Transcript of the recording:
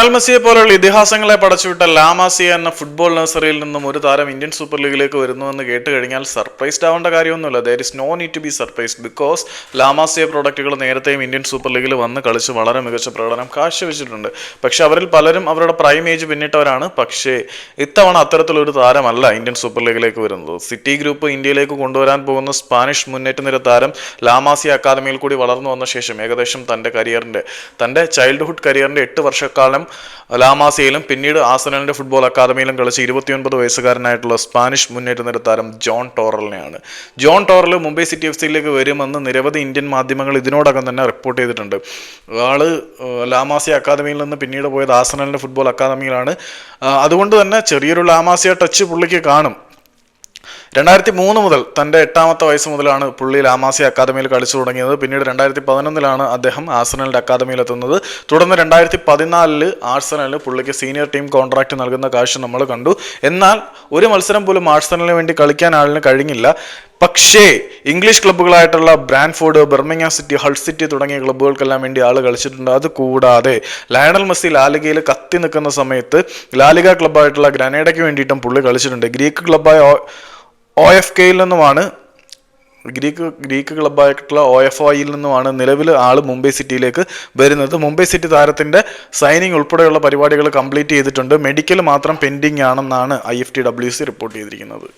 Lionel മെസ്സിയെ പോലുള്ള ഇതിഹാസങ്ങളെ പടച്ചുവിട്ട La Masia എന്ന ഫുട്ബോൾ നഴ്സറിയിൽ നിന്നും ഒരു താരം ഇന്ത്യൻ സൂപ്പർ ലീഗിലേക്ക് വരുന്നുവെന്ന് കേട്ട് കഴിഞ്ഞാൽ സർപ്രൈസ്ഡ് ആവേണ്ട കാര്യമൊന്നുമില്ല. There is no need to be surprised because La Masia പ്രോഡക്റ്റുകൾ നേരത്തെയും ഇന്ത്യൻ സൂപ്പർ ലീഗിൽ വന്ന് കളിച്ച് വളരെ മികച്ച പ്രകടനം കാഴ്ചവെച്ചിട്ടുണ്ട്. പക്ഷെ അവരിൽ പലരും അവരുടെ പ്രൈം ഏജ് പിന്നിട്ടവരാണ്. പക്ഷേ ഇത്തവണ അത്തരത്തിലൊരു താരമല്ല ഇന്ത്യൻ സൂപ്പർ ലീഗിലേക്ക് വരുന്നത്. സിറ്റി ഗ്രൂപ്പ് ഇന്ത്യയിലേക്ക് കൊണ്ടുവരാൻ പോകുന്ന സ്പാനിഷ് മുന്നേറ്റ നിര താരം ലാമാസിയ അക്കാദമിയിൽ കൂടി വളർന്നു വന്ന ശേഷം ഏകദേശം തന്റെ കരിയറിന്റെ തന്റെ ചൈൽഡ്ഹുഡ് കരിയറിന്റെ എട്ട് വർഷക്കാലം ലാമാസിയയിലും പിന്നീട് ആസനലിന്റെ ഫുട്ബോൾ അക്കാദമിയിലും കളിച്ച് ഇരുപത്തിയൊൻപത് വയസ്സുകാരനായിട്ടുള്ള സ്പാനിഷ് മുന്നേറ്റ നിര താരം John ടോറലിനെയാണ്. John Toral Mumbai City F സിയിലേക്ക് വരുമെന്ന് നിരവധി ഇന്ത്യൻ മാധ്യമങ്ങൾ ഇതിനോടകം തന്നെ റിപ്പോർട്ട് ചെയ്തിട്ടുണ്ട്. ആൾ ലാമാസിയ അക്കാദമിയിൽ നിന്ന് പിന്നീട് പോയത് ആസനലിന്റെ ഫുട്ബോൾ അക്കാദമിയിലാണ്. അതുകൊണ്ട് തന്നെ ചെറിയൊരു ലാമാസിയ ടച്ച് പുള്ളിക്ക് കാണും. രണ്ടായിരത്തി മൂന്ന് മുതൽ തന്റെ എട്ടാമത്തെ വയസ്സ് മുതലാണ് പുള്ളി ലാമാസി അക്കാദമിയിൽ കളിച്ചു തുടങ്ങിയത്. പിന്നീട് രണ്ടായിരത്തി പതിനൊന്നിലാണ് അദ്ദേഹം ആഴ്സണലിന്റെ അക്കാദമിയിൽ എത്തുന്നത്. തുടർന്ന് രണ്ടായിരത്തി പതിനാലിൽ ആഴ്സണലിന് പുള്ളിക്ക് സീനിയർ ടീം കോൺട്രാക്ട് നൽകുന്ന കാഴ്ച നമ്മൾ കണ്ടു. എന്നാൽ ഒരു മത്സരം പോലും ആഴ്സണലിന് വേണ്ടി കളിക്കാൻ ആളിന് കഴിഞ്ഞില്ല. പക്ഷേ English ക്ലബ്ബുകളായിട്ടുള്ള Brentford Birmingham City Hull City തുടങ്ങിയ ക്ലബ്ബുകൾക്കെല്ലാം വേണ്ടി ആൾ കളിച്ചിട്ടുണ്ട്. അത് കൂടാതെ ലയണൽ മെസ്സി ലാലിഗയിൽ കത്തി നിൽക്കുന്ന സമയത്ത് ലാലിക ക്ലബ്ബായിട്ടുള്ള ഗ്രനേഡയ്ക്ക് വേണ്ടിയിട്ടും പുള്ളി കളിച്ചിട്ടുണ്ട്. ഗ്രീക്ക് ക്ലബ്ബായ ഒ എഫ് കെയിൽ നിന്നുമാണ് ഗ്രീക്ക് ഗ്രീക്ക് ക്ലബ്ബായിട്ടുള്ള ഒ എഫ് ഐയിൽ നിന്നുമാണ് നിലവിൽ ആൾ മുംബൈ സിറ്റിയിലേക്ക് വരുന്നത്. മുംബൈ സിറ്റി താരത്തിന്റെ സൈനിങ് ഉൾപ്പെടെയുള്ള പരിപാടികൾ കംപ്ലീറ്റ് ചെയ്തിട്ടുണ്ട്. മെഡിക്കൽ മാത്രം പെൻഡിങ് ആണെന്നാണ് I F T W C report ചെയ്തിരിക്കുന്നത്.